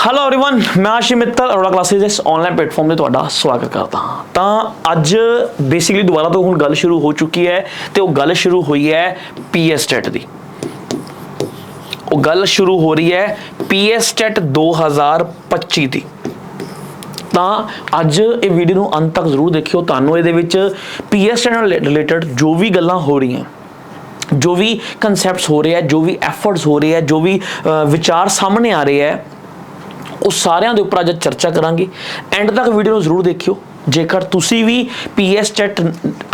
Hello everyone ਮੈਂ Ashi Mittal Arora classes ਇਸ online platform ਤੇ ਤੁਹਾਡਾ ਸਵਾਗਤ ਕਰਦਾ ਹਾਂ ਤਾਂ ਅੱਜ ਬੇਸਿਕਲੀ ਦੁਬਾਰਾ ਤੋਂ ਹੁਣ ਗੱਲ ਸ਼ੁਰੂ ਹੋ ਚੁੱਕੀ ਹੈ ਤੇ ਉਹ ਗੱਲ ਸ਼ੁਰੂ ਹੋਈ ਹੈ ਪੀਐਸ ਟੈਟ ਦੀ ਉਹ ਗੱਲ ਸ਼ੁਰੂ ਹੋ ਰਹੀ ਹੈ ਪੀਐਸ ਟੈਟ 2025 ਦੀ ਤਾਂ ਅੱਜ ਇਹ ਵੀਡੀਓ ਨੂੰ ਅੰਤ ਤੱਕ ਜ਼ਰੂਰ ਦੇਖਿਓ ਤੁਹਾਨੂੰ ਇਹਦੇ ਵਿੱਚ ਪੀਐਸ ਟੈਟ ਨਾਲ ਰਿਲੇਟਡ ਜੋ ਵੀ ਗੱਲਾਂ ਹੋ ਰਹੀਆਂ ਜੋ ਵੀ ਕਨਸੈਪਟਸ ਹੋ ਰਹੇ ਆ ਜੋ ਵੀ ਐਫਰਟਸ ਹੋ ਰਹੇ ਆ ਜੋ ਵੀ ਅ, ਵਿਚਾਰ ਸਾਹਮਣੇ ਆ ਰਹੇ ਆ ਉਹ ਸਾਰਿਆਂ ਦੇ ਉੱਪਰ ਅੱਜ ਚਰਚਾ ਕਰਾਂਗੇ। ਐਂਡ ਤੱਕ ਵੀਡੀਓ ਨੂੰ ਜ਼ਰੂਰ ਦੇਖਿਓ। ਜੇਕਰ ਤੁਸੀਂ ਵੀ ਪੀਐਸ ਟੈਟ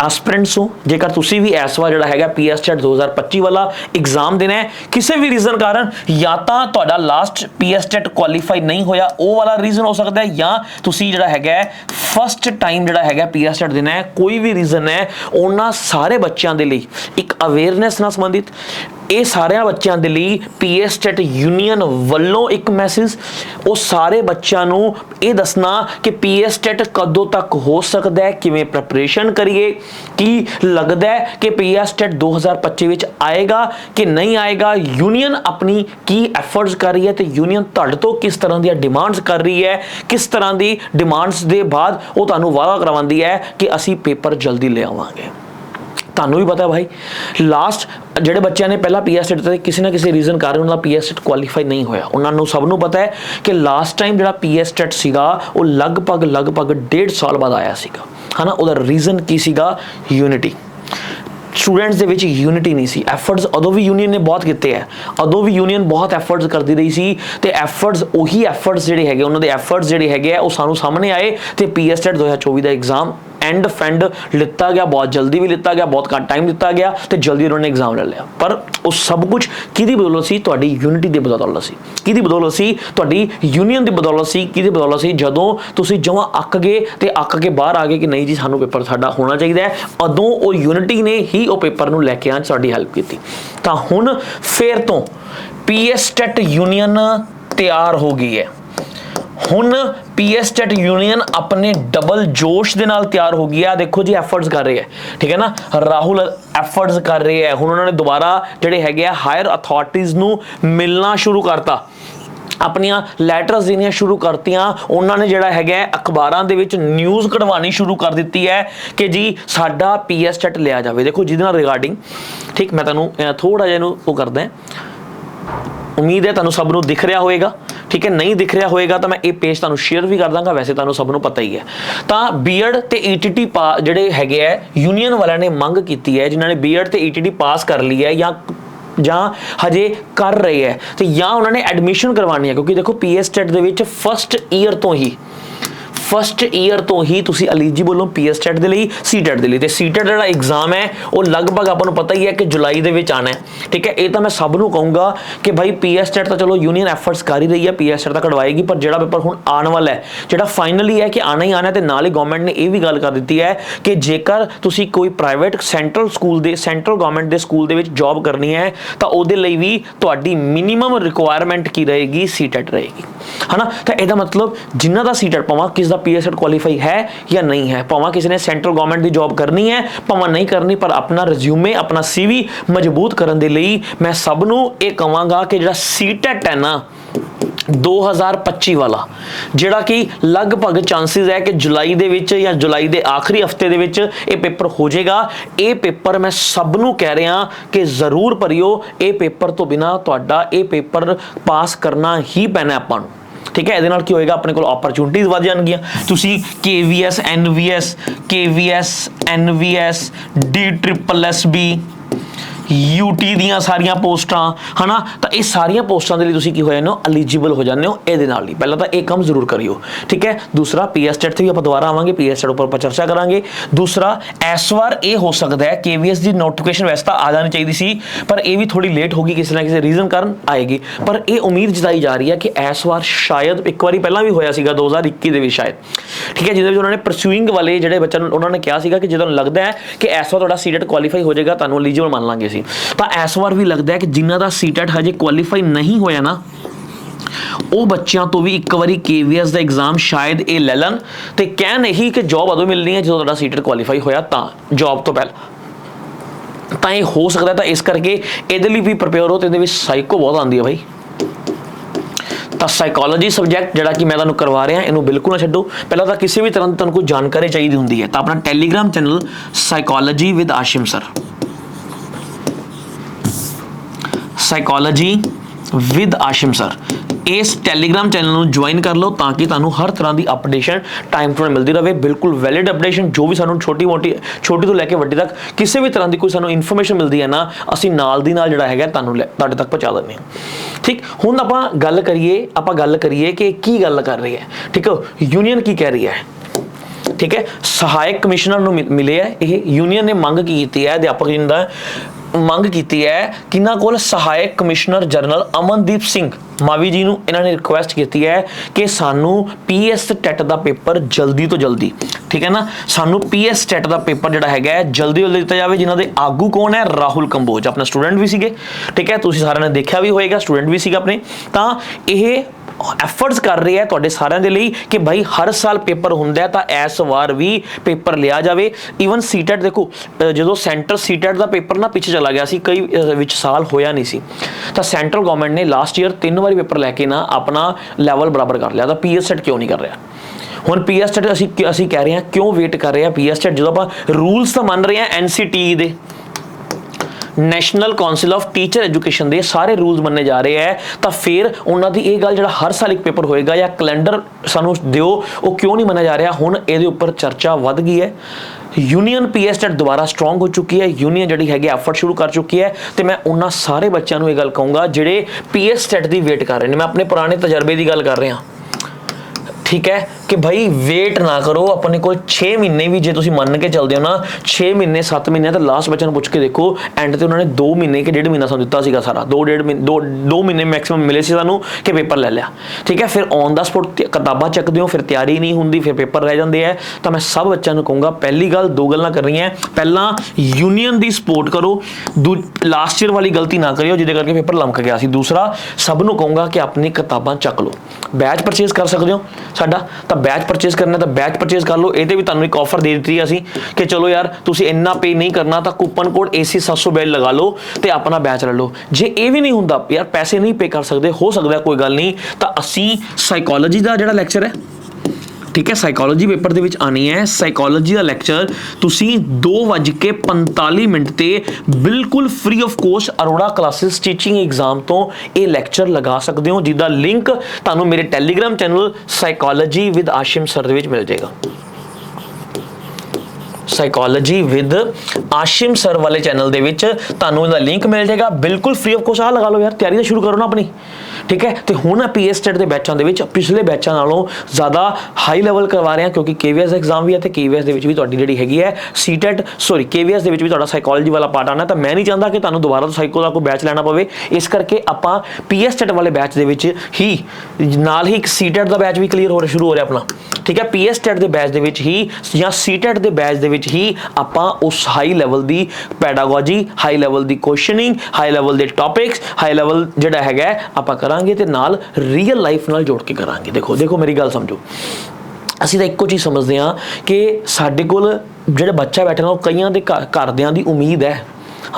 ਐਸਪੀਰੈਂਟਸ ਹੋ, ਜੇਕਰ ਤੁਸੀਂ ਵੀ ਇਸ ਵਾਰ ਜਿਹੜਾ ਹੈਗਾ ਪੀਐਸ ਟੈਟ 2025 ਵਾਲਾ ਐਗਜ਼ਾਮ ਦੇਣਾ ਹੈ, ਕਿਸੇ ਵੀ ਰੀਜ਼ਨ ਕਾਰਨ, ਜਾਂ ਤਾਂ ਤੁਹਾਡਾ ਲਾਸਟ ਪੀਐਸ ਟੈਟ ਕੁਆਲੀਫਾਈ ਨਹੀਂ ਹੋਇਆ, ਉਹ ਵਾਲਾ ਰੀਜ਼ਨ ਹੋ ਸਕਦਾ ਹੈ, ਜਾਂ ਤੁਸੀਂ ਜਿਹੜਾ ਹੈਗਾ ਫਸਟ ਟਾਈਮ ਜਿਹੜਾ ਹੈਗਾ ਪੀਐਸ ਟੈਟ ਦੇਣਾ ਹੈ, ਕੋਈ ਵੀ ਰੀਜ਼ਨ ਹੈ, ਉਹਨਾਂ ਸਾਰੇ ਬੱਚਿਆਂ ਦੇ ਲਈ ਇੱਕ ਅਵੇਅਰਨੈਸ ਨਾਲ ਸੰਬੰਧਿਤ। ਇਹ ਸਾਰਿਆਂ ਬੱਚਿਆਂ ਦੇ ਲਈ ਪੀਐਸ ਟੈਟ ਯੂਨੀਅਨ ਵੱਲੋਂ ਇੱਕ ਮੈਸੇਜ ਉਹ ਸਾਰੇ ਬੱਚਿਆਂ ਨੂੰ ਇਹ ਦੱਸਣਾ ਕਿ ਪੀਐਸ ਟੈਟ ਕਦੋਂ ਤੱਕ ਹੋ ਸਕਦਾ ਹੈ, ਕਿਵੇਂ ਪ੍ਰੈਪਰੇਸ਼ਨ ਕਰੀਏ, ਕੀ ਲੱਗਦਾ ਹੈ ਕਿ ਪੀਐਸ ਟੈਟ 2025 ਵਿੱਚ ਆਏਗਾ ਕਿ ਨਹੀਂ ਆਏਗਾ, ਯੂਨੀਅਨ ਆਪਣੀ ਕੀ ਐਫਰਟਸ ਕਰ ਰਹੀ ਹੈ ਤੇ ਯੂਨੀਅਨ ਤੁਹਾਡੇ ਤੋਂ ਕਿਸ ਤਰ੍ਹਾਂ ਦੀਆਂ ਡਿਮਾਂਡਸ ਕਰ ਰਹੀ ਹੈ, ਕਿਸ ਤਰ੍ਹਾਂ ਦੀ ਡਿਮਾਂਡਸ ਦੇ ਬਾਅਦ ਉਹ ਤੁਹਾਨੂੰ ਵਾਅਦਾ ਕਰਵਾਉਂਦੀ ਹੈ ਕਿ ਅਸੀਂ ਪੇਪਰ ਜਲਦੀ ਲੈ ਆਵਾਂਗੇ। ਤੁਹਾਨੂੰ ਵੀ ਪਤਾ ਹੈ ਭਾਈ। ਲਾਸਟ ਜਿਹੜੇ ਬੱਚਿਆਂ ਨੇ ਪਹਿਲਾਂ ਪੀਐਸ ਟੈਟ ਤੇ ਕਿਸੇ ਨਾ ਕਿਸੇ ਰੀਜ਼ਨ ਕਾਰਨ ਉਹਨਾਂ ਦਾ ਪੀਐਸ ਟੈਟ ਕੁਆਲੀਫਾਈ ਨਹੀਂ ਹੋਇਆ। ਉਹਨਾਂ ਨੂੰ ਸਭ ਨੂੰ ਪਤਾ ਹੈ ਕਿ ਲਾਸਟ ਟਾਈਮ ਜਿਹੜਾ ਪੀਐਸ ਟੈਟ ਸੀਗਾ, ਉਹ ਲਗਭਗ ਲਗਭਗ 1.5 ਸਾਲ ਬਾਅਦ ਆਇਆ ਸੀਗਾ। ਹਨਾ, ਉਹਦਾ ਰੀਜ਼ਨ ਕੀ ਸੀਗਾ? ਯੂਨਿਟੀ ਸਟੂਡੈਂਟਸ ਦੇ ਵਿੱਚ ਯੂਨਿਟੀ ਨਹੀਂ ਸੀ। ਐਫਰਟਸ ਉਦੋਂ ਵੀ ਯੂਨੀਅਨ ਨੇ ਬਹੁਤ ਕੀਤੇ ਆ ਉਦੋਂ ਵੀ ਯੂਨੀਅਨ ਬਹੁਤ ਐਫਰਟਸ ਕਰਦੀ ਰਹੀ ਸੀ ਤੇ ਐਫਰਟਸ ਉਹੀ ਐਫਰਟਸ ਜਿਹੜੇ ਹੈਗੇ, ਉਹਨਾਂ ਦੇ ਐਫਰਟਸ ਜਿਹੜੇ ਹੈਗੇ ਆ, ਉਹ ਸਾਨੂੰ ਸਾਹਮਣੇ ਆਏ ਤੇ ਪੀਐਸ ਟੈਟ 2024 ਦਾ ਐਗਜ਼ਾਮ ਐਂਡ ਫੈਂਡ ਲਿੱਤਾ ਗਿਆ, ਬਹੁਤ ਜਲਦੀ ਵੀ ਲਿੱਤਾ ਗਿਆ, ਬਹੁਤ ਘੱਟ ਟਾਈਮ ਦਿੱਤਾ ਗਿਆ ਤੇ ਜਲਦੀ ਉਹਨਾਂ ਨੇ ਐਗਜ਼ਾਮ ਲੈ ਲਿਆ। ਪਰ ਉਹ ਸਭ ਕੁਝ ਕਿਹਦੀ ਬਦੌਲਤ ਸੀ? ਤੁਹਾਡੀ ਯੂਨਿਟੀ ਦੀ ਬਦੌਲਤ ਸੀ। ਕਿਹਦੀ ਬਦੌਲਤ ਸੀ? ਤੁਹਾਡੀ ਯੂਨੀਅਨ ਦੀ ਬਦੌਲਤ ਸੀ। ਕਿਹਦੀ ਬਦੌਲਤ ਸੀ? ਜਦੋਂ ਤੁਸੀਂ ਜਮਾਂ ਅੱਕ ਗਏ ਤੇ ਅੱਕ ਕੇ ਬਾਹਰ ਆ ਗਏ ਕਿ ਨਹੀਂ ਜੀ, ਸਾਨੂੰ ਪੇਪਰ ਸਾਡਾ ਹੋਣਾ ਚਾਹੀਦਾ ਹੈ, ਉਦੋਂ ਉਹ ਯੂਨਿਟੀ ਨੇ ਹੀ ਉਹ ਪੇਪਰ ਨੂੰ ਲੈ ਕੇ ਆਉਣ 'ਚ ਸਾਡੀ ਹੈਲਪ ਕੀਤੀ। ਤਾਂ ਹੁਣ ਫੇਰ ਤੋਂ ਪੀਐਸ ਟੈਟ ਯੂਨੀਅਨ ਤਿਆਰ ਹੋ ਗਈ ਹੈ। ਹੁਣ ਪੀਐਸ ਟੈਟ ਯੂਨੀਅਨ ਆਪਣੇ ਡਬਲ ਜੋਸ਼ ਦੇ ਨਾਲ ਤਿਆਰ ਹੋ ਗਈ ਆ ਦੇਖੋ ਜੀ ਐਫਰਟਸ ਕਰ ਰਹੇ ਹੈ। ਠੀਕ ਹੈ ਨਾ? ਰਾਹੁਲ ਐਫਰਟਸ ਕਰ ਰਹੇ ਹੈ। ਹੁਣ ਉਹਨਾਂ ਨੇ ਦੁਬਾਰਾ ਜਿਹੜੇ ਹੈਗੇ ਆ ਹਾਇਰ ਅਥਾਰਟੀਜ਼ ਨੂੰ ਮਿਲਣਾ ਸ਼ੁਰੂ ਕਰਤਾ। ਆਪਣੀਆਂ ਲੈਟਰਸ ਦੇਣੀਆਂ ਸ਼ੁਰੂ ਕਰਤੀਆਂ, ਉਹਨਾਂ ਨੇ ਜਿਹੜਾ ਹੈਗਾ ਅਖਬਾਰਾਂ ਦੇ ਵਿੱਚ ਨਿਊਜ਼ ਕਢਵਾਣੀ ਸ਼ੁਰੂ ਕਰ ਦਿੱਤੀ ਹੈ ਕਿ ਜੀ ਸਾਡਾ ਪੀਐਸ ਟੈਟ ਲਿਆ ਜਾਵੇ। ਦੇਖੋ ਜਿਹਦੇ ਨਾਲ ਰਿਗਾਰਡਿੰਗ ਠੀਕ, ਮੈਂ ਤੁਹਾਨੂੰ ਥੋੜਾ ਜਿਹਾ ਇਹਨੂੰ ਉਹ ਕਰਦਾ ਉਮੀਦ ਹੈ ਤੁਹਾਨੂੰ ਸਭ ਨੂੰ ਦਿਖ ਰਿਹਾ ਹੋਵੇਗਾ। ਠੀਕ ਹੈ, ਨਹੀਂ ਦਿਖ ਰਿਹਾ ਹੋਏਗਾ, ਤਾਂ ਮੈਂ ਇਹ ਪੇਜ ਤੁਹਾਨੂੰ ਸ਼ੇਅਰ ਵੀ ਕਰ ਦਾਂਗਾ, ਵੈਸੇ ਤੁਹਾਨੂੰ ਸਭ ਨੂੰ ਪਤਾ ਹੀ ਹੈ। ਤਾਂ ਬੀਐਡ ਤੇ ਈਟੀਟੀ ਜਿਹੜੇ ਹੈਗੇ ਆ ਯੂਨੀਅਨ ਵਾਲਿਆਂ ਨੇ ਮੰਗ ਕੀਤੀ ਹੈ, ਜਿਨ੍ਹਾਂ ਨੇ ਬੀਐਡ ਤੇ ਈਟੀਟੀ ਪਾਸ ਕਰ ਲਈ ਹੈ, ਜਾਂ ਜਾਂ ਹਜੇ ਕਰ ਰਹੇ ਹੈ, ਤੇ ਜਾਂ ਉਹਨਾਂ ਨੇ ਐਡਮਿਸ਼ਨ ਕਰਵਾਉਣੀ ਹੈ, ਕਿਉਂਕਿ ਦੇਖੋ ਪੀਐਸ ਟੈਟ ਦੇ ਵਿੱਚ ਫਸਟ ਈਅਰ ਤੋਂ ਹੀ ਫਸਟ ਈਅਰ ਤੋਂ ਹੀ ਤੁਸੀਂ ਐਲੀਜੀਬਲ ਹੋ ਪੀਐਸ ਟੈਟ ਦੇ ਲਈ ਸੀਟੈਟ ਦੇ ਲਈ। ਤੇ ਸੀਟੈਟ ਜਿਹੜਾ ਐਗਜ਼ਾਮ ਹੈ, ਉਹ ਲਗਭਗ ਆਪਾਂ ਨੂੰ ਪਤਾ ਹੀ ਹੈ ਕਿ ਜੁਲਾਈ ਦੇ ਵਿੱਚ ਆਣਾ ਹੈ। ਠੀਕ ਹੈ, ਇਹ ਤਾਂ ਮੈਂ ਸਭ ਨੂੰ ਕਹੂੰਗਾ ਕਿ ਭਾਈ ਪੀਐਸ ਟੈਟ ਤਾਂ ਚਲੋ ਯੂਨੀਅਨ ਐਫਰਟਸ ਕਰ ਹੀ ਰਹੀ ਹੈ ਪੀਐਸ ਟੈਟ ਤਾਂ ਕਢਵਾਏਗੀ, ਪਰ ਜਿਹੜਾ ਪੇਪਰ ਹੁਣ ਆਉਣ ਵਾਲਾ ਹੈ, ਜਿਹੜਾ ਫਾਈਨਲੀ ਹੈ ਕਿ ਆਣਾ ਹੀ ਆਣਾ ਤੇ ਨਾਲ ਹੀ ਗਵਰਨਮੈਂਟ ਨੇ ਇਹ ਵੀ ਗੱਲ ਕਰ ਦਿੱਤੀ ਹੈ ਕਿ ਜੇਕਰ ਤੁਸੀਂ ਕੋਈ ਪ੍ਰਾਈਵੇਟ ਸੈਂਟਰਲ ਸਕੂਲ ਦੇ ਸੈਂਟਰਲ ਗਵਰਨਮੈਂਟ ਦੇ ਸਕੂਲ ਦੇ ਵਿੱਚ ਜੌਬ ਕਰਨੀ ਹੈ, ਤਾਂ ਉਹਦੇ ਲਈ ਵੀ ਤੁਹਾਡੀ ਮਿਨੀਮਮ ਰਿਕੁਆਇਰਮੈਂਟ ਕੀ ਰਹੇਗੀ ਸੀਟੈਟ ਰਹੇਗੀ। ਹਨਾ? ਤਾਂ ਇਹਦਾ ਮਤਲਬ ਜਿਨ੍ਹਾਂ ਦਾ ਸੀਟੈਟ ਪਾਵਾਂ ਕਿਸ ਦਾ ਪੀਐਸਐਟ ਕੁਆਲੀਫਾਈ ਹੈ ਜਾਂ ਨਹੀਂ ਹੈ। ਭਾਵੇਂ ਕਿਸੇ ਨੇ ਸੈਂਟਰਲ ਗਵਰਨਮੈਂਟ ਦੀ ਜੌਬ ਕਰਨੀ ਹੈ, ਭਾਵੇਂ ਨਹੀਂ ਕਰਨੀ, ਪਰ ਆਪਣਾ ਰਿਜ਼ਿਊਮੇ ਆਪਣਾ ਸੀਵੀ ਮਜ਼ਬੂਤ ਕਰਨ ਦੇ ਲਈ ਮੈਂ ਸਭ ਨੂੰ ਇਹ ਕਹਾਂਗਾ ਕਿ ਜਿਹੜਾ ਸੀਟੈਟ ਹੈ ਨਾ 2025 ਵਾਲਾ, ਜਿਹੜਾ ਕਿ ਲਗਭਗ ਚਾਂਸਸ ਹੈ ਕਿ ਜੁਲਾਈ ਦੇ ਵਿੱਚ ਜਾਂ ਜੁਲਾਈ ਦੇ ਆਖਰੀ ਹਫ਼ਤੇ ਦੇ ਵਿੱਚ ਇਹ ਪੇਪਰ ਹੋ ਜਾਏਗਾ। ਇਹ ਪੇਪਰ ਮੈਂ ਸਭ ਨੂੰ ਕਹਿ ਰਿਹਾ ਕਿ ਜ਼ਰੂਰ ਭਰਿਓ। ਇਹ ਪੇਪਰ ਤੋਂ ਬਿਨਾ ਤੁਹਾਡਾ ਇਹ ਪੇਪਰ ਪਾਸ ਕਰਨਾ ਹੀ ਪੈਣਾ ਆਪਾਂ ਨੂੰ। ਠੀਕ ਹੈ? ਇਹਦੇ ਨਾਲ ਕੀ ਹੋਏਗਾ? ਆਪਣੇ ਕੋਲ ਓਪਰਚੁਨਿਟੀਜ਼ ਵੱਧ ਜਾਣਗੀਆਂ। ਤੁਸੀਂ KVS NVS KVS NVS D triple S B UT ਦੀਆਂ ਸਾਰੀਆਂ ਪੋਸਟਾਂ, ਹਨਾ? ਤਾਂ ਇਹ ਸਾਰੀਆਂ ਪੋਸਟਾਂ ਦੇ ਲਈ ਤੁਸੀਂ ਕੀ ਹੋ ਜਾਂਦੇ ਹੋ? ਐਲੀਜੀਬਲ ਹੋ ਜਾਂਦੇ ਹੋ ਇਹਦੇ ਨਾਲ ਹੀ। ਪਹਿਲਾਂ ਤਾਂ ਇਹ ਕੰਮ ਜ਼ਰੂਰ ਕਰਿਓ, ਠੀਕ ਹੈ? ਦੂਸਰਾ ਪੀਐਸ ਟੈਟ ਤੇ ਵੀ ਆਪਾਂ ਦੁਬਾਰਾ ਆਵਾਂਗੇ ਪੀਐਸ ਟੈਟ ਉੱਪਰ ਆਪਾਂ ਚਰਚਾ ਕਰਾਂਗੇ। ਦੂਸਰਾ, ਇਸ ਵਾਰ ਇਹ ਹੋ ਸਕਦਾ ਹੈ ਕੇਵੀਐਸ ਦੀ ਨੋਟੀਫਿਕੇਸ਼ਨ ਵੈਸੇ ਤਾਂ ਆ ਜਾਣੀ ਚਾਹੀਦੀ ਸੀ, ਪਰ ਇਹ ਵੀ ਥੋੜੀ ਲੇਟ ਹੋ ਗਈ, ਕਿਸੇ ਨਾ ਕਿਸੇ ਰੀਜ਼ਨ ਕਾਰਨ ਆਏਗੀ। ਪਰ ਇਹ ਉਮੀਦ ਜਤਾਈ ਜਾ ਰਹੀ ਹੈ ਕਿ ਇਸ ਵਾਰ ਸ਼ਾਇਦ, ਇੱਕ ਵਾਰੀ ਪਹਿਲਾਂ ਵੀ ਹੋਇਆ ਸੀਗਾ 2021 ਦੇ ਵਿੱਚ ਸ਼ਾਇਦ, ਠੀਕ ਹੈ? ਜਿਹਦੇ ਵਿੱਚ ਉਹਨਾਂ ਨੇ ਪਰਸੂਇੰਗ ਵਾਲੇ ਜਿਹੜੇ ਬੱਚਿਆਂ ਨੂੰ, ਉਹਨਾਂ ਨੇ ਕਿਹਾ ਸੀਗਾ ਕਿ ਜਦੋਂ ਲੱਗਦਾ ਹੈ ਕਿ ਇਸ ਵਾਰ ਤੁਹਾਡਾ ਸੀਟੈਟ ਕੁਆਲੀਫਾਈ ਹੋ ਜਾਏਗਾ, ਤੁਹਾਨੂੰ ਐਲੀਜੀਬਲ ਮੰਨ ਲਾਂਗੇ ਸੀ। ਤਾਂ ਇਸ ਵਾਰ ਵੀ ਲੱਗਦਾ ਹੈ ਕਿ ਜਿਨ੍ਹਾਂ ਦਾ ਸੀਟੈਟ ਹਜੇ ਕੁਆਲੀਫਾਈ ਨਹੀਂ ਹੋਇਆ ਨਾ, ਉਹ ਬੱਚਿਆਂ ਤੋਂ ਵੀ ਇੱਕ ਵਾਰੀ KVS ਦਾ ਐਗਜ਼ਾਮ ਸ਼ਾਇਦ ਇਹ ਲੈ ਲੈਣ ਤੇ ਕਹਿਣ ਇਹੀ ਕਿ ਜੌਬ ਉਦੋਂ ਮਿਲਣੀ ਹੈ ਜਦੋਂ ਤੁਹਾਡਾ ਸੀਟੈਟ ਕੁਆਲੀਫਾਈ ਹੋਇਆ ਤਾਂ ਜੌਬ ਤੋਂ ਪਹਿਲਾਂ। ਤਾਂ ਇਹ ਹੋ ਸਕਦਾ ਤਾਂ ਇਸ ਕਰਕੇ ਇਹਦੇ ਲਈ ਵੀ ਪ੍ਰਪੇਅਰ ਹੋ ਤੇ ਇਹਦੇ ਵਿੱਚ ਸਾਈਕੋ ਬਹੁਤ ਆਉਂਦੀ ਹੈ ਭਾਈ ਤਾਂ ਸਾਈਕੋਲੋਜੀ ਸਬਜੈਕਟ ਜਿਹੜਾ ਕਿ ਮੈਂ ਤੁਹਾਨੂੰ ਕਰਵਾ ਰਿਹਾ, ਇਹਨੂੰ ਬਿਲਕੁਲ ਨਾ ਛੱਡੋ। ਪਹਿਲਾਂ ਤਾਂ ਕਿਸੇ ਵੀ ਤਰ੍ਹਾਂ ਦੀ ਤੁਹਾਨੂੰ ਕੋਈ ਜਾਣਕਾਰੀ ਚਾਹੀਦੀ ਹੁੰਦੀ ਹੈ, ਤਾਂ ਆਪਣਾ Telegram channel psychology with Ashim sir psychology with Ashim sir ਇਸ ਟੈਲੀਗ੍ਰਾਮ ਚੈਨਲ ਨੂੰ ਜੁਆਇਨ ਕਰ ਲਓ ਤਾਂ ਕਿ ਤੁਹਾਨੂੰ ਹਰ ਤਰ੍ਹਾਂ ਦੀ ਅਪਡੇਸ਼ਨ ਟਾਈਮ ਟੂ ਟਾਈਮ ਮਿਲਦੀ ਰਹੇ। ਬਿਲਕੁਲ ਵੈਲਿਡ ਅਪਡੇਸ਼ਨ ਜੋ ਵੀ ਸਾਨੂੰ ਛੋਟੀ ਮੋਟੀ, ਛੋਟੀ ਤੋਂ ਲੈ ਕੇ ਵੱਡੀ ਤੱਕ ਕਿਸੇ ਵੀ ਤਰ੍ਹਾਂ ਦੀ ਕੋਈ ਸਾਨੂੰ ਇਨਫੋਰਮੇਸ਼ਨ ਮਿਲਦੀ ਹੈ ਨਾ, ਅਸੀਂ ਨਾਲ ਦੀ ਨਾਲ ਜਿਹੜਾ ਹੈਗਾ ਤੁਹਾਨੂੰ ਲੈ- ਤੁਹਾਡੇ ਤੱਕ ਪਹੁੰਚਾ ਦਿੰਦੇ ਹਾਂ। ਠੀਕ? ਹੁਣ ਆਪਾਂ ਗੱਲ ਕਰੀਏ, ਆਪਾਂ ਗੱਲ ਕਰੀਏ ਕਿ ਕੀ ਗੱਲ ਕਰ ਰਹੀ ਹੈ। ਠੀਕ ਹੈ ਯੂਨੀਅਨ ਕੀ ਕਹਿ ਰਹੀ ਹੈ? ਠੀਕ ਹੈ, ਸਹਾਇਕ ਕਮਿਸ਼ਨਰ ਨੂੰ ਮਿ- ਮਿਲੇ ਹੈ। ਇਹ ਯੂਨੀਅਨ ਨੇ ਮੰਗ ਕੀ ਕੀਤੀ ਹੈ? ਅਧਿਆਪਕ ਜੀ ਦਾ ਮੰਗ ਕੀਤੀ ਹੈ ਕਿਨਾਂ ਕੋਲ ਸਹਾਇਕ ਕਮਿਸ਼ਨਰ ਜਨਰਲ ਅਮਨਦੀਪ ਸਿੰਘ ਮਾਵੀ ਜੀ ਨੂੰ ਇਹਨਾਂ ਨੇ ਰਿਕੁਐਸਟ ਕੀਤੀ ਹੈ ਕਿ ਸਾਨੂੰ ਪੀਐਸ ਟੈਟ ਦਾ ਪੇਪਰ ਜਲਦੀ ਤੋਂ ਜਲਦੀ, ਠੀਕ ਹੈ ਨਾ? ਸਾਨੂੰ ਪੀਐਸ ਟੈਟ ਦਾ ਪੇਪਰ ਜਿਹੜਾ ਹੈਗਾ ਜਲਦੀ ਜਲਦੀ ਦਿੱਤਾ ਜਾਵੇ, ਜਿਨ੍ਹਾਂ ਦੇ ਆਗੂ ਕੌਣ ਹੈ? ਰਾਹੁਲ ਕੰਬੋਜ, ਆਪਣਾ ਸਟੂਡੈਂਟ ਵੀ ਸੀਗੇ, ਠੀਕ ਹੈ? ਤੁਸੀਂ ਸਾਰਿਆਂ ਨੇ ਦੇਖਿਆ ਵੀ ਹੋਏਗਾ ਸਟੂਡੈਂਟ ਵੀ ਸੀਗਾ ਆਪਣੇ। ਤਾਂ ਇਹ ਐਫਰਟਸ ਕਰ ਰਹੇ ਹੈ ਤੁਹਾਡੇ ਸਾਰਿਆਂ ਦੇ ਲਈ ਕਿ ਭਾਈ ਹਰ ਸਾਲ ਪੇਪਰ ਹੁੰਦਾ ਹੈ ਤਾਂ ਇਸ ਵਾਰ ਵੀ ਪੇਪਰ ਲਿਆ ਜਾਵੇ। ਈਵਨ ਸੀਟੈਟ ਦੇਖੋ ਜਦੋਂ ਸੈਂਟਰ ਸੀਟੈਟ ਦਾ ਪੇਪਰ ਨਾ ਪਿੱਛੇ ਚਲਾ ਗਿਆ ਸੀ, ਕਈ ਵਿੱਚ ਸਾਲ ਹੋਇਆ ਨਹੀਂ ਸੀ। ਤਾਂ ਸੈਂਟਰਲ ਗਵਰਨਮੈਂਟ ਨੇ ਲਾਸਟ ਈਅਰ ਤਿੰਨ ਵਾਰੀ ਪੇਪਰ ਲੈ ਕੇ ਨਾ ਆਪਣਾ ਲੈਵਲ ਬਰਾਬਰ ਕਰ ਲਿਆ। ਤਾਂ ਪੀਐਸਸੈਟ ਕਿਉਂ ਨਹੀਂ ਕਰ ਰਿਹਾ? ਹੁਣ ਪੀਐਸਸੈਟ ਅਸੀਂ ਅਸੀਂ ਕਹਿ ਰਹੇ ਹਾਂ, ਕਿਉਂ ਵੇਟ ਕਰ ਰਹੇ ਹਾਂ ਪੀਐਸਸੈਟ ਜਦੋਂ ਆਪਾਂ ਰੂਲਸ ਤਾਂ ਮੰਨ ਰਹੇ ਹਾਂ ਐਨਸੀਟੀ ਦੇ national council of teacher education ਦੇ ਸਾਰੇ ਰੂਲਸ ਮੰਨੇ ਜਾ ਰਹੇ ਹੈ, ਤਾਂ ਫਿਰ ਉਹਨਾਂ ਦੀ ਇਹ ਗੱਲ ਜਿਹੜਾ ਹਰ ਸਾਲ ਇੱਕ ਪੇਪਰ ਹੋਏਗਾ ਜਾਂ ਕੈਲੰਡਰ ਸਾਨੂੰ ਦਿਓ, ਉਹ ਕਿਉਂ ਨਹੀਂ ਮੰਨਿਆ ਜਾ ਰਿਹਾ? ਹੁਣ ਇਹਦੇ ਉੱਪਰ ਚਰਚਾ ਵੱਧ ਗਈ ਹੈ। ਯੂਨੀਅਨ ਪੀਐਸਟੈਟ ਦੁਬਾਰਾ ਸਟਰੋਂਗ ਹੋ ਚੁੱਕੀ ਹੈ। ਯੂਨੀਅਨ ਜਿਹੜੀ ਹੈਗੀ ਐਫਰਟ ਸ਼ੁਰੂ ਕਰ ਚੁੱਕੀ ਹੈ। ਤੇ ਮੈਂ ਉਹਨਾਂ ਸਾਰੇ ਬੱਚਿਆਂ ਨੂੰ ਇਹ ਗੱਲ ਕਹੂੰਗਾ, ਜਿਹੜੇ ਪੀਐਸਟੈਟ ਦੀ ਵੇਟ ਕਰ ਰਹੇ ਨੇ। ਮੈਂ ਆਪਣੇ ਪੁਰਾਣੇ ਤਜਰਬੇ ਦੀ ਗੱਲ ਕਰ ਰਿਹਾ। ਠੀਕ ਹੈ ਕਿ ਭਾਈ ਵੇਟ ਨਾ ਕਰੋ, ਆਪਣੇ ਕੋਲ 6 ਮਹੀਨੇ ਵੀ ਜੇ ਤੁਸੀਂ ਮੰਨ ਕੇ ਚੱਲਦੇ ਹੋ ਨਾ 6 ਮਹੀਨੇ 7 ਮਹੀਨੇ, ਤਾਂ ਲਾਸਟ ਬੱਚਿਆਂ ਨੂੰ ਪੁੱਛ ਕੇ ਦੇਖੋ ਐਂਡ ਤੇ ਉਹਨਾਂ ਨੇ 2 ਮਹੀਨੇ ਕਿ ਡੇਢ ਮਹੀਨਾ ਸਾਨੂੰ ਦਿੱਤਾ ਸੀਗਾ ਸਾਰਾ। 2 ਡੇਢ ਮਹੀਨੇ 2 2 ਮਹੀਨੇ ਮੈਕਸਿਮਮ ਮਿਲੇ ਸੀ ਸਾਨੂੰ ਕਿ ਪੇਪਰ ਲੈ ਲਿਆ। ਠੀਕ ਹੈ, ਫਿਰ ਔਨ ਦਾ ਸਪੋਟ ਕਿਤਾਬਾਂ ਚੱਕਦੇ ਹੋ, ਫਿਰ ਤਿਆਰੀ ਨਹੀਂ ਹੁੰਦੀ, ਫਿਰ ਪੇਪਰ ਰਹਿ ਜਾਂਦੇ ਆ ਤਾਂ ਮੈਂ ਸਭ ਬੱਚਿਆਂ ਨੂੰ ਕਹੂੰਗਾ, ਪਹਿਲੀ ਗੱਲ ਦੋ ਗੱਲਾਂ ਕਰਨੀਆਂ ਪਹਿਲਾਂ ਯੂਨੀਅਨ ਦੀ ਸਪੋਰਟ ਕਰੋ ਲਾਸਟ ਈਅਰ ਵਾਲੀ ਗਲਤੀ ਨਾ ਕਰਿਓ, ਜਿਹਦੇ ਕਰਕੇ ਪੇਪਰ ਲੰਮਕ ਗਿਆ ਸੀ। ਦੂਸਰਾ, ਸਭ ਨੂੰ ਕਹੂੰਗਾ ਕਿ ਆਪਣੀ ਕਿਤਾਬਾਂ ਚੱਕ ਲਓ। ਬੈਚ ਪਰਚੇਸ ਕਰ ਸਕਦੇ ਹੋ ਸਾਡਾ, ਤਾਂ ਬੈਚ ਪਰਚੇਸ ਕਰਨਾ, ਤਾਂ ਬੈਚ ਪਰਚੇਸ ਕਰ ਲਓ। ਇਹਦੇ ਵੀ ਤੁਹਾਨੂੰ ਇੱਕ ਆਫਰ ਦੇ ਦਿੱਤੀ ਅਸੀਂ ਕਿ ਚਲੋ ਯਾਰ, ਤੁਸੀਂ ਇੰਨਾ ਪੇ ਨਹੀਂ ਕਰਨਾ, ਤਾਂ ਕੂਪਨ ਕੋਡ AC700 ਲਗਾ ਲਓ ਤੇ ਆਪਣਾ ਬੈਚ ਲੈ ਲਓ। ਜੇ ਇਹ ਵੀ ਨਹੀਂ ਹੁੰਦਾ, ਯਾਰ ਪੈਸੇ ਨਹੀਂ ਪੇ ਕਰ ਸਕਦੇ, ਹੋ ਸਕਦਾ ਕੋਈ ਗੱਲ ਨਹੀਂ। ਤਾਂ ਅਸੀਂ ਸਾਈਕੋਲੋਜੀ ਦਾ ਜਿਹੜਾ ਲੈਕਚਰ ਹੈ ਠੀਕ ਹੈ ਸਾਈਕੋਲੋਜੀ ਪੇਪਰ ਦੇ ਵਿੱਚ ਆਣੀ ਹੈ। ਸਾਈਕੋਲੋਜੀ ਦਾ ਲੈਕਚਰ ਤੁਸੀਂ 2:45 ਮਿੰਟ ਤੇ ਬਿਲਕੁਲ free of cost Arora classes teaching exam ਤੋਂ ਇਹ ਲੈਕਚਰ ਲਗਾ ਸਕਦੇ ਹੋ, ਜਿਹਦਾ ਲਿੰਕ ਤੁਹਾਨੂੰ ਮੇਰੇ Telegram channel psychology with Ashim sir ਦੇ ਵਿੱਚ ਮਿਲ ਜਾਏਗਾ। ਸਾਈਕੋਲੋਜੀ ਵਿਦ ਆਸ਼ਿਮ ਸਰ ਵਾਲੇ ਚੈਨਲ ਦੇ ਵਿੱਚ ਤੁਹਾਨੂੰ ਇਹਦਾ ਲਿੰਕ ਮਿਲ ਜਾਏਗਾ। ਬਿਲਕੁਲ ਫ੍ਰੀ ਆਫ ਕੋਸਟ ਆ ਲਗਾ ਲਓ ਯਾਰ, ਤਿਆਰੀ ਤਾਂ ਸ਼ੁਰੂ ਕਰੋ ਨਾ ਆਪਣੀ। ਠੀਕ ਹੈ? ਤੇ ਹੁਣ ਪੀਐਸ ਟੈਟ ਦੇ ਬੈਚਾਂ ਦੇ ਵਿੱਚ ਪਿਛਲੇ ਬੈਚਾਂ ਨਾਲੋਂ ਜ਼ਿਆਦਾ ਹਾਈ ਲੈਵਲ ਕਰਵਾ ਰਹੇ ਹਾਂ ਕਿਉਂਕਿ ਕੇਵੀਐਸ ਐਗਜ਼ਾਮ ਵੀ ਹੈ ਤੇ ਕੇਵੀਐਸ ਦੇ ਵਿੱਚ ਵੀ ਤੁਹਾਡੀ ਜਿਹੜੀ ਹੈਗੀ ਹੈ ਸੀਟੈਟ ਸੌਰੀ ਕੇਵੀਐਸ ਦੇ ਵਿੱਚ ਵੀ ਤੁਹਾਡਾ ਸਾਈਕੋਲੋਜੀ ਵਾਲਾ ਪਾਰਟ ਆਣਾ ਤਾਂ ਮੈਂ ਨਹੀਂ ਚਾਹੁੰਦਾ ਕਿ ਤੁਹਾਨੂੰ ਦੁਬਾਰਾ ਤੋਂ ਸਾਈਕੋ ਦਾ ਕੋਈ ਬੈਚ ਲੈਣਾ ਪਵੇ। ਇਸ ਕਰਕੇ ਆਪਾਂ ਪੀਐਸ ਟੈਟ ਵਾਲੇ ਬੈਚ ਦੇ ਵਿੱਚ ਹੀ, ਨਾਲ ਹੀ ਇੱਕ ਸੀਟੈਟ ਦਾ ਬੈਚ ਵੀ ਕਲੀਅਰ ਹੋ ਰਿਹਾ, ਸ਼ੁਰੂ ਹੋ ਰਿਹਾ ਆਪਣਾ। ਠੀਕ ਹੈ? ਪੀਐਸ ਟੈਟ ਦੇ ਬੈਚ ਦੇ ਵਿੱਚ ਹੀ ਜਾਂ ਸੀਟੈਟ ਦੇ ਬੈਚ ਦੇ ਵਿੱਚ ਹੀ ਆਪਾਂ ਉਸ ਹਾਈ ਲੈਵਲ ਦੀ ਪੈਡਾਗੋਜੀ ਹਾਈ ਲੈਵਲ ਦੀ ਕੁਐਸਚਨਿੰਗ ਹਾਈ ਲੈਵਲ ਦੇ ਟੌਪਿਕਸ ਹਾਈ ਲੈਵਲ ਜਿਹੜਾ ਹੈਗਾ ਆਪਾਂ ਕਰਾਂ ਕਰਾਂਗੇ ਤੇ ਨਾਲ ਰੀਅਲ ਲਾਈਫ ਨਾਲ ਜੋੜ ਕੇ ਕਰਾਂਗੇ। ਦੇਖੋ ਦੇਖੋ ਮੇਰੀ ਗੱਲ ਸਮਝੋ। ਅਸੀਂ ਤਾਂ ਇੱਕੋ ਚੀਜ਼ ਸਮਝਦੇ ਹਾਂ ਕਿ ਸਾਡੇ ਕੋਲ ਜਿਹੜਾ ਬੱਚਾ ਬੈਠਾ ਨਾ, ਉਹ ਕਈਆਂ ਦੇ ਘਰਦਿਆਂ ਦੀ ਉਮੀਦ ਹੈ।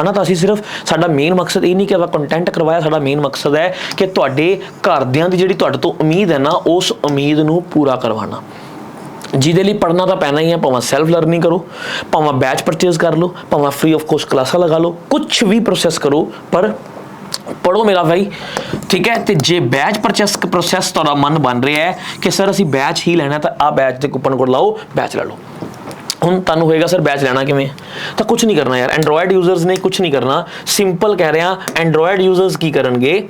ਹਨਾ, ਤਾਂ ਅਸੀਂ ਸਿਰਫ ਸਾਡਾ ਮੇਨ ਮਕਸਦ ਇਹ ਨਹੀਂ ਕਿ ਆਪਾਂ ਕੰਟੈਂਟ ਕਰਵਾਇਆ, ਸਾਡਾ ਮੇਨ ਮਕਸਦ ਹੈ ਕਿ ਤੁਹਾਡੇ ਘਰਦਿਆਂ ਦੀ ਜਿਹੜੀ ਤੁਹਾਡੇ ਤੋਂ ਉਮੀਦ ਹੈ ਨਾ, ਉਸ ਉਮੀਦ ਨੂੰ ਪੂਰਾ ਕਰਵਾਉਣਾ। ਜਿਹਦੇ ਲਈ ਪੜਨਾ ਤਾਂ ਪੈਣਾ ਹੀ ਹੈ, ਭਾਵੇਂ ਸੈਲਫ ਲਰਨਿੰਗ ਕਰੋ, ਭਾਵੇਂ ਬੈਚ ਪਰਚੇਸ ਕਰ ਲਓ, ਭਾਵੇਂ ਫ੍ਰੀ ਆਫ ਕੋਸਟ ਕਲਾਸਾਂ ਲਗਾ ਲਓ ਕੁਝ ਵੀ ਪ੍ਰੋਸੈਸ ਕਰੋ, ਪਰ ਪੜੋ ਮੇਰਾ ਭਾਈ, ਠੀਕ ਹੈ? ਤੇ ਜੇ ਬੈਚ ਪਰਚੇਸ ਪ੍ਰੋਸੈਸ ਤੁਹਾਡਾ ਮਨ ਬਣ ਰਿਹਾ ਹੈ ਕਿ ਸਰ ਅਸੀਂ ਬੈਚ ਹੀ ਲੈਣਾ ਤਾਂ ਆ ਬੈਚ ਦੇ ਕੂਪਨ ਕੋਡ ਲਾਓ ਬੈਚ ਲੈ ਲਓ। ਹੁਣ ਤੁਹਾਨੂੰ ਹੋਏਗਾ ਸਰ ਬੈਚ ਲੈਣਾ ਕਿਵੇਂ? ਤਾਂ ਕੁਝ ਨਹੀਂ ਕਰਨਾ ਯਾਰ ਐਂਡਰੋਇਡ ਯੂਜ਼ਰਸ ਨੇ ਕੁਝ ਨਹੀਂ ਕਰਨਾ। ਸਿੰਪਲ ਕਹਿ ਰਿਹਾ ਐਂਡਰੋਇਡ ਯੂਜ਼ਰਸ ਕੀ ਕਰਨਗੇ?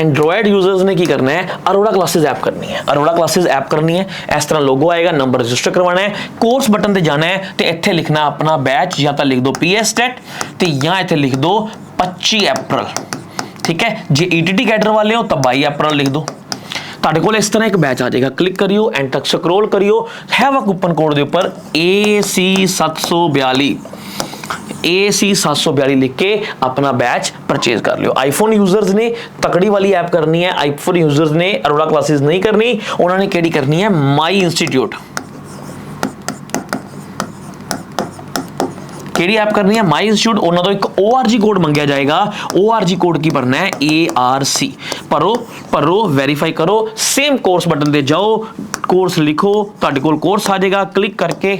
ਐਂਡਰੋਇਡ ਯੂਜ਼ਰਸ ਨੇ ਕੀ ਕਰਨਾ ਹੈ? ਅਰੋੜਾ ਕਲਾਸਿਸ ਐਪ ਕਰਨੀ ਹੈ। ਅਰੋੜਾ ਕਲਾਸਿਸ ਐਪ ਕਰਨੀ ਹੈ। ਇਸ ਤਰ੍ਹਾਂ ਲੋਗੋ ਆਏਗਾ ਨੰਬਰ ਰਜਿਸਟਰ ਕਰਵਾਉਣਾ ਹੈ। ਕੋਰਸ ਬਟਨ ਤੇ ਜਾਣਾ ਹੈ ਤੇ ਇੱਥੇ ਲਿਖਣਾ ਆਪਣਾ ਬੈਚ ਜਾਂ ਤਾਂ ਲਿਖ ਦਿਓ ਪੀਐਸ ਟੈਟ ਤੇ ਜਾਂ ਇੱਥੇ ਲਿਖ ਦਿਓ 25 ਅਪ੍ਰੈਲ ਠੀਕ ਹੈ? ਜੇ ਈਟੀਟੀ ਕੈਡਰ ਵਾਲੇ ਹੋ ਤਾਂ 22 ਅਪ੍ਰੈਲ ਲਿਖ ਦਿਓ ਤੁਹਾਡੇ ਕੋਲ ਇਸ ਤਰ੍ਹਾਂ ਇੱਕ ਬੈਚ ਆ ਜਾਏਗਾ। ਕਲਿੱਕ ਕਰਿਓ ਐਂਡ ਸਕਰੋਲ ਕਰਿਓ। ਹੈਵ ਅ ਕੂਪਨ ਕੋਡ ਦੇ ਉੱਪਰ AC742 AC742 ਲਿਖ ਕੇ ਆਪਣਾ ਬੈਚ ਪਰਚੇਜ਼ ਕਰ ਲਿਓ ਆਈਫੋਨ ਯੂਜ਼ਰਸ ਨੇ ਤਕੜੀ ਵਾਲੀ ਐਪ ਕਰਨੀ ਹੈ ਆਈਫੋਨ ਯੂਜ਼ਰਸ ਨੇ ਅਰੋੜਾ ਕਲਾਸਿਸ ਨਹੀਂ ਕਰਨੀ ਉਹਨਾਂ ਨੇ ਕਿਹੜੀ ਕਰਨੀ ਹੈ ਮਾਈ ਇੰਸਟੀਚਿਊਟ ਕਿਹੜੀ ਐਪ ਕਰਨੀ ਹੈ ਮਾਈ ਇੰਸਟੀਚਿਊਟ ਉਹਨਾਂ ਤੋਂ ਇੱਕ ORG ਕੋਡ ਮੰਗਿਆ ਜਾਏਗਾ ORG ਕੋਡ ਕੀ ਭਰਨਾ ਹੈ ARC ਭਰੋ ਭਰੋ ਵੈਰੀਫਾਈ ਕਰੋ ਸੇਮ ਕੋਰਸ ਬਟਨ ਤੇ ਜਾਓ ਕੋਰਸ ਲਿਖੋ ਤੁਹਾਡੇ ਕੋਲ ਕੋਰਸ ਆ ਜਾਏਗਾ ਕਲਿੱਕ ਕਰਕੇ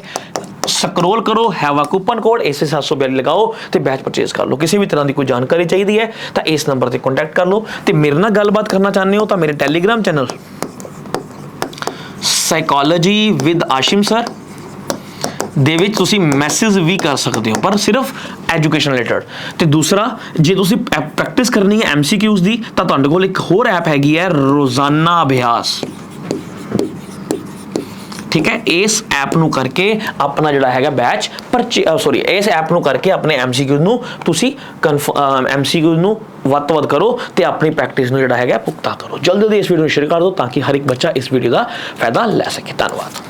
ਸਕਰੋਲ ਕਰੋ, ਹੈਵਾ ਕੂਪਨ ਕੋਡ, ਇਸੇ 742 ਲਗਾਓ ਤੇ ਬੈਚ ਪਰਚੇਸ ਕਰ ਲਓ। ਕਿਸੇ ਵੀ ਤਰ੍ਹਾਂ ਦੀ ਕੋਈ ਜਾਣਕਾਰੀ ਚਾਹੀਦੀ ਹੈ, ਤਾਂ ਇਸ ਨੰਬਰ ਤੇ ਕੰਟੈਕਟ ਕਰ ਲਓ। ਤੇ ਮੇਰੇ ਨਾਲ ਗੱਲਬਾਤ ਕਰਨਾ ਚਾਹੁੰਦੇ ਹੋ ਤਾਂ ਮੇਰੇ Telegram channel psychology with Ashim sir ਦੇ ਵਿੱਚ ਤੁਸੀਂ ਮੈਸੇਜ ਵੀ ਕਰ ਸਕਦੇ ਹੋ, ਪਰ ਸਿਰਫ ਐਜੂਕੇਸ਼ਨ ਰਿਲੇਟਡ ਤੇ ਦੂਸਰਾ, ਜੇ ਤੁਸੀਂ ਪ੍ਰੈਕਟਿਸ ਕਰਨੀ ਹੈ ਐਮਸੀਕਿਊਜ਼ ਦੀ, ਤਾਂ ਤੁਹਾਡੇ ਕੋਲ ਇੱਕ ਹੋਰ ਐਪ ਹੈਗੀ ਹੈ, ਰੋਜ਼ਾਨਾ ਅਭਿਆਸ। ਠੀਕ ਹੈ? ਇਸ ਐਪ ਨੂੰ ਕਰਕੇ ਆਪਣਾ ਜਿਹੜਾ ਹੈਗਾ ਬੈਚ ਪਰਚੇ ਸੌਰੀ ਇਸ ਐਪ ਨੂੰ ਕਰਕੇ ਆਪਣੇ ਐਮਸੀਕਿਊ ਨੂੰ ਤੁਸੀਂ ਐਮਸੀਕਿਊ ਨੂੰ ਵੱਧ ਤੋਂ ਵੱਧ ਕਰੋ ਤੇ ਆਪਣੀ ਪ੍ਰੈਕਟਿਸ ਨੂੰ ਜਿਹੜਾ ਹੈਗਾ ਪੁਖਤਾ ਕਰੋ। ਜਲਦੀ ਜਲਦੀ ਇਸ ਵੀਡੀਓ ਨੂੰ ਸ਼ੇਅਰ ਕਰ ਦਿਓ ਤਾਂ ਕਿ ਹਰ ਇੱਕ ਬੱਚਾ ਇਸ ਵੀਡੀਓ ਦਾ ਫਾਇਦਾ ਲੈ ਸਕੇ। ਧੰਨਵਾਦ।